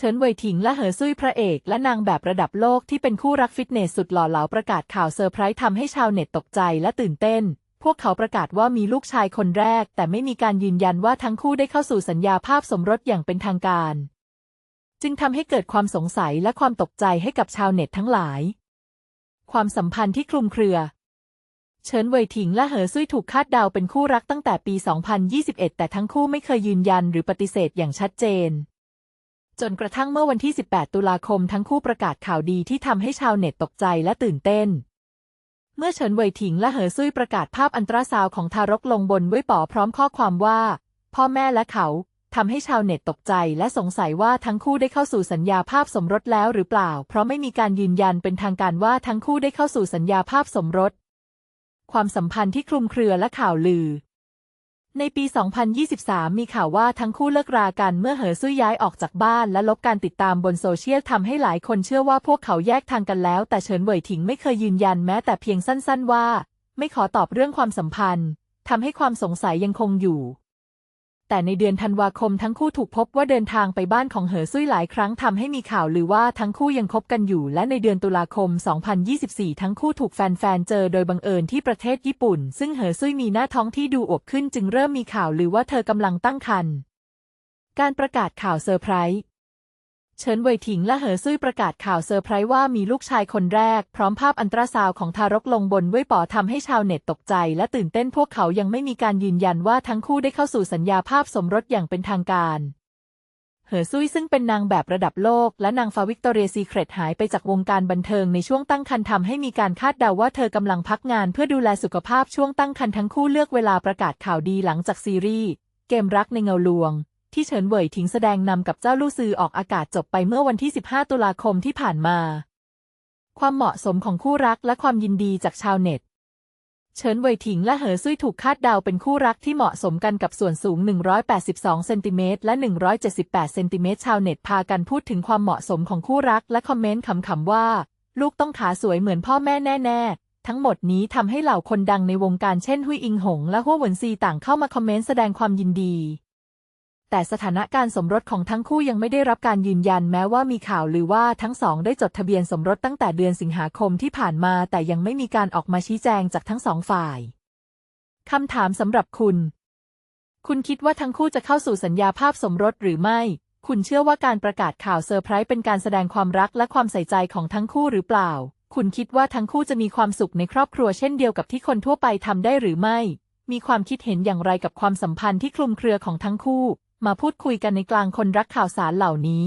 เฉินเว่ยถิงและเหอซุยพระเอกและนางแบบระดับโลกที่เป็นคู่รักฟิตเนสสุดหล่อเหลาประกาศข่าวเซอร์ไพรส์ทำให้ชาวเน็ตตกใจและตื่นเต้น พวกเขาประกาศว่ามีลูกชายคนแรก แต่ไม่มีการยืนยันว่าทั้งคู่ได้เข้าสู่สัญญาภาพสมรสอย่างเป็นทางการ จึงทำให้เกิดความสงสัยและความตกใจให้กับชาวเน็ตทั้งหลาย ความสัมพันธ์ที่คลุมเครือเฉินเว่ยถิงและเหอซุยถูกคาดเดาเป็นคู่รักตั้งแต่ปี 2021 แต่ทั้งคู่ไม่เคยยืนยันหรือปฏิเสธอย่างชัดเจน จนกระทั่งเมื่อวันที่ 18 ตุลาคมทั้งคู่ประกาศข่าวดีที่ทำให้ชาวเน็ตตกใจและตื่นเต้น เมื่อเฉินเว่ยถิงและเหอซุยประกาศภาพอันตราซาวของทารกลงบนไว้ป๋อพร้อมข้อความว่า พ่อแม่และเขาทำให้ชาวเน็ตตกใจและสงสัยว่าทั้งคู่ได้เข้าสู่สัญญาภาพสมรสแล้วหรือเปล่า เพราะไม่มีการยืนยันเป็นทางการว่าทั้งคู่ได้เข้าสู่สัญญาภาพสมรส ความสัมพันธ์ที่คลุมเครือและข่าวลือ ในปี 2023 มีข่าวว่าทั้งคู่เลิกรากันเมื่อเหอซุยย้ายออกจากบ้านและลบการติดตามบนโซเชียลทำให้หลายคนเชื่อว่าพวกเขาแยกทางกันแล้ว แต่เฉินเหวยถิงไม่เคยยืนยันแม้แต่เพียงสั้นๆว่า ไม่ขอตอบเรื่องความสัมพันธ์ทำให้ความสงสัยยังคงอยู่ แต่ในเดือนธันวาคมทั้งคู่ถูกพบว่าเดินทางไปบ้านของเหอซุยหลายครั้งทำให้มีข่าวหรือว่าทั้งคู่ยังคบกันอยู่ และในเดือนตุลาคม 2024 ทั้งคู่ถูกแฟนๆ เจอโดยบังเอิญที่ประเทศญี่ปุ่น ซึ่งเหอซุยมีหน้าท้องที่ดูอวบขึ้นจึงเริ่มมีข่าวหรือว่าเธอกำลังตั้งครรภ์การประกาศข่าวเซอร์ไพรส์ เฉินเว่ยถิงและเหอซุยประกาศข่าวเซอร์ไพรส์ว่ามีลูกชายคนแรก พร้อมภาพอันตราซาวของทารกลงบนเว่ยป๋อทำให้ชาวเน็ตตกใจ และตื่นเต้นพวกเขายังไม่มีการยืนยันว่าทั้งคู่ได้เข้าสู่สัญญาภาพสมรสอย่างเป็นทางการเหอซุยซึ่งเป็นนางแบบระดับโลก และนางฟาวิกตอเรียซีเครตหายไปจากวงการบันเทิงในช่วงตั้งครรภ์ทำให้มีการคาดเดาว่าเธอกำลังพักงานเพื่อดูแลสุขภาพช่วงตั้งครรภ์ทั้งคู่เลือกเวลาประกาศข่าวดีหลังจากซีรีส์เกมรักในเงาลวง ที่เฉินเหวยถิงแสดงนำกับเจ้าลู่ซือออกอากาศจบไปเมื่อวันที่ 15 ตุลาคมที่ผ่านมา ความเหมาะสมของคู่รักและความยินดีจากชาวเน็ต เฉินเหวยถิงและเหอซุยถูกคาดเดาเป็นคู่รักที่เหมาะสมกันกับส่วนสูง 182 เซนติเมตรและ 178 เซนติเมตรชาวเน็ตพากันพูดถึงความเหมาะสมของคู่รักและคอมเมนต์ขำๆว่า ลูกต้องขาสวยเหมือนพ่อแม่แน่ๆทั้งหมดนี้ทำให้เหล่าคนดังในวงการเช่นฮุยอิงหง และฮั่วหวนซีต่างเข้ามาคอมเมนต์แสดงความยินดี แต่สถานะการสมรสของทั้งคู่ยังไม่ได้รับการยืนยันแม้ว่ามีข่าวลือว่าทั้งสองได้จดทะเบียนสมรสตั้งแต่เดือนสิงหาคมที่ผ่านมา แต่ยังไม่มีการออกมาชี้แจงจากทั้งสองฝ่ายคำถามสำหรับคุณ คุณคิดว่าทั้งคู่จะเข้าสู่สัญญาภาพสมรสหรือไม่ คุณเชื่อว่าการประกาศข่าวเซอร์ไพรส์เป็นการแสดงความรักและความใส่ใจของทั้งคู่หรือเปล่า คุณคิดว่าทั้งคู่จะมีความสุขในครอบครัวเช่นเดียวกับที่คนทั่วไปทำได้หรือไม่ มีความคิดเห็นอย่างไรกับความสัมพันธ์ที่คลุมเครือของทั้งคู่ มาพูดคุยกันในกลางคนรักข่าวสารเหล่านี้